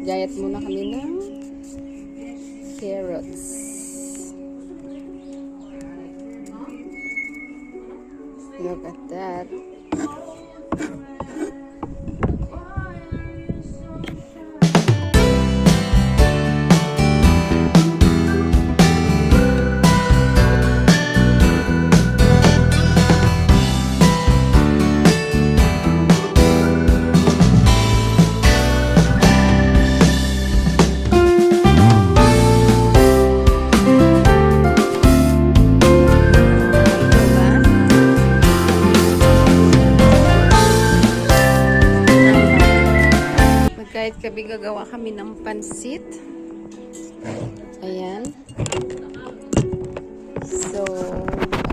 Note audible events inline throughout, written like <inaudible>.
Gayat muna kami ng carrots. Look at that. Kabi gagawa kami ng pansit. Ayan. So,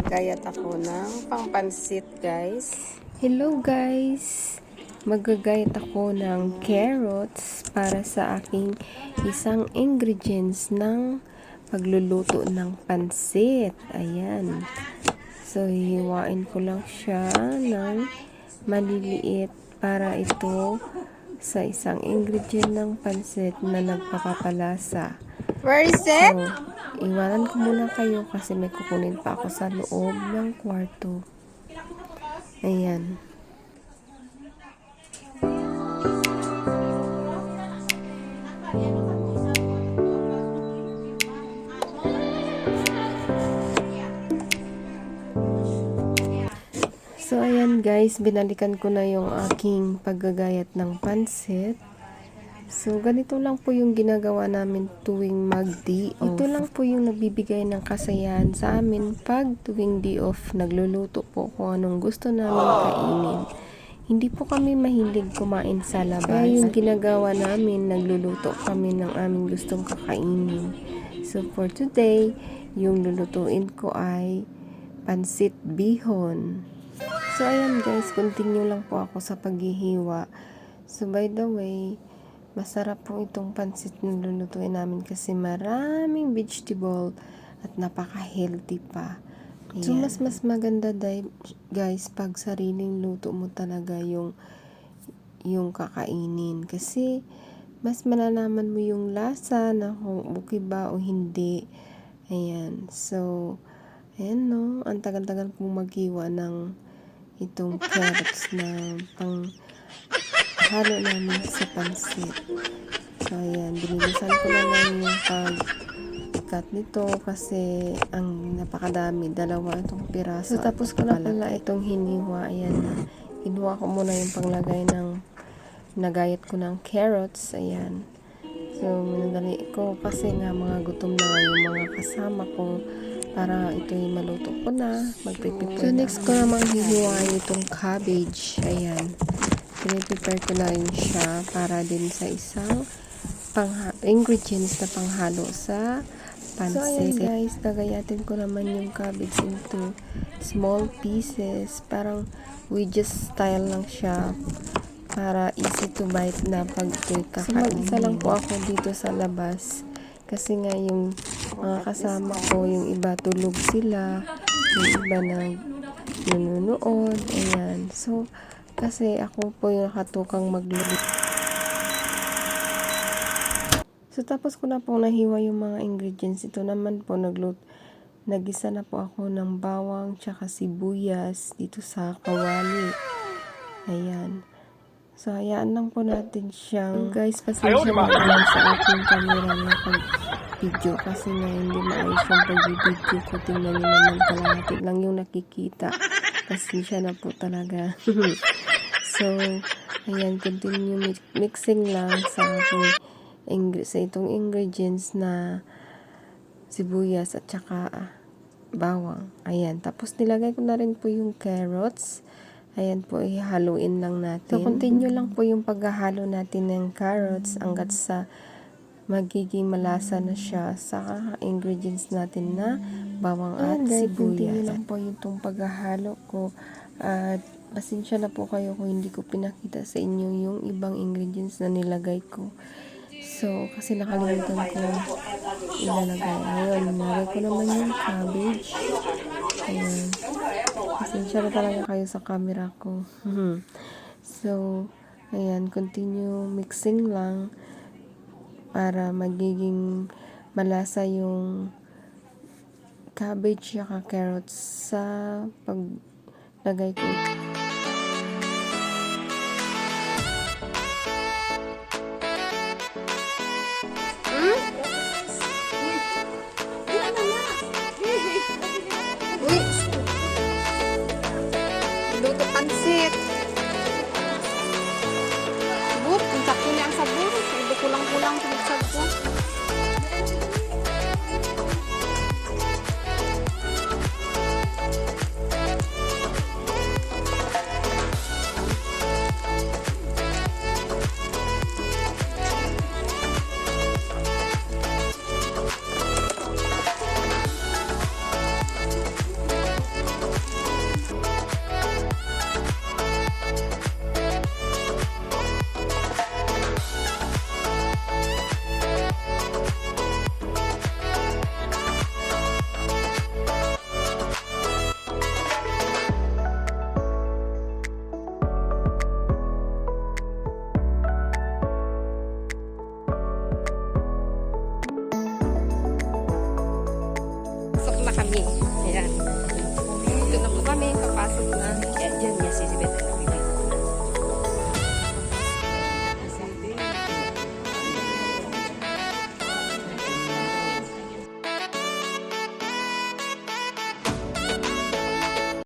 magkayat ako ng pangpansit, guys. Hello, guys! Magagayat ako ng carrots para sa aking isang ingredients ng pagluluto ng pansit. Ayan. So, hihiwain ko lang siya ng maliliit para ito sa isang ingredient ng pansit na nagpapapalasa. Where is So, iwanan ko muna kayo kasi may kukunin pa ako sa loob ng kwarto. Ayan. So, guys, binalikan ko na yung aking paggagayat ng pansit. So, ganito lang po yung ginagawa namin tuwing mag-day. Ito lang po yung nagbibigay ng kasayahan sa amin pag tuwing day off, nagluluto po kung anong gusto namin kainin. Hindi po kami mahilig kumain sa labas. Kaya yung ginagawa namin, nagluluto kami ng aming gustong kakainin. So, for today, yung lulutuin ko ay pansit bihon. So, ayan guys, continue lang po ako sa paghihiwa. So, by the way, masarap po itong pansit na lulutuin namin kasi maraming vegetable at napaka-healthy pa. So, mas mas maganda dahil, guys, pag sariling luto mo talaga yung yung kakainin. Kasi, mas malalaman mo yung lasa na kung okay ba o hindi. Ayan. So, ayan no. Ang tagal-tagal kong maghiwa ng itong carrots na pang halo namin sa pansit. So, ayan. Binilisan ko na lang yung pag-cut nito kasi ang napakadami. Dalawa itong piraso. So, tapos ko na pala itong hiniwa. Ayan na. Hinuha ko muna yung panglagay ng nagayat ko ng carrots. Ayan. So, minadali ko kasi nga mga gutom na yung mga kasama ko para ito yung maluto ko na. Magpiprepare So, next ko namang hihiwain itong cabbage. Ayan. Piniprepare ko na rin siya para din sa isang ingredients na panghalo sa pansit. So, ayan guys, gagayatin ko naman yung cabbage into small pieces. Parang wedges style lang siya para easy to bite na pag ito'y kakainin. So, mag-isa lang po ako dito sa labas. Kasi nga yung mga kasama ko, yung iba tulog sila, yung iba na nanonood, ayan. So, kasi ako po yung nakatukang magluluto. So, tapos ko na po nahiwa yung mga ingredients. Ito naman po, naglut nagisa na po ako ng bawang tsaka sibuyas dito sa kawali. Ayan. So, hayaan lang po natin siyang... guys, pasensya na lang sa aking camera na pag-video kasi nga hindi maayos yung pag-video ko. Tingnan nyo naman kalahati lang yung nakikita. Pasensya na po talaga. <laughs> so, ayan, continue mi- mixing lang sa aking ing- sa itong ingredients na sibuyas at saka bawang. Ayan. Tapos nilagay ko na rin po yung carrots. Ayan po, ihaluin lang natin. So, continue lang po yung paghahalo natin ng carrots hanggat sa magiging malasa na siya sa ingredients natin na bawang at sibuyas. Continue lang po yung itong paghahalo ko. At pasensya na po kayo kung hindi ko pinakita sa inyo yung ibang ingredients na nilagay ko. So, kasi nakalimutan ko ilalagay. Ayun, nilagay ko naman yung cabbage. Ayan. Pasensya na talaga kayo sa camera ko. <laughs> so, ayan, continue mixing lang. Para magiging malasa yung cabbage at carrots sa paglagay ko.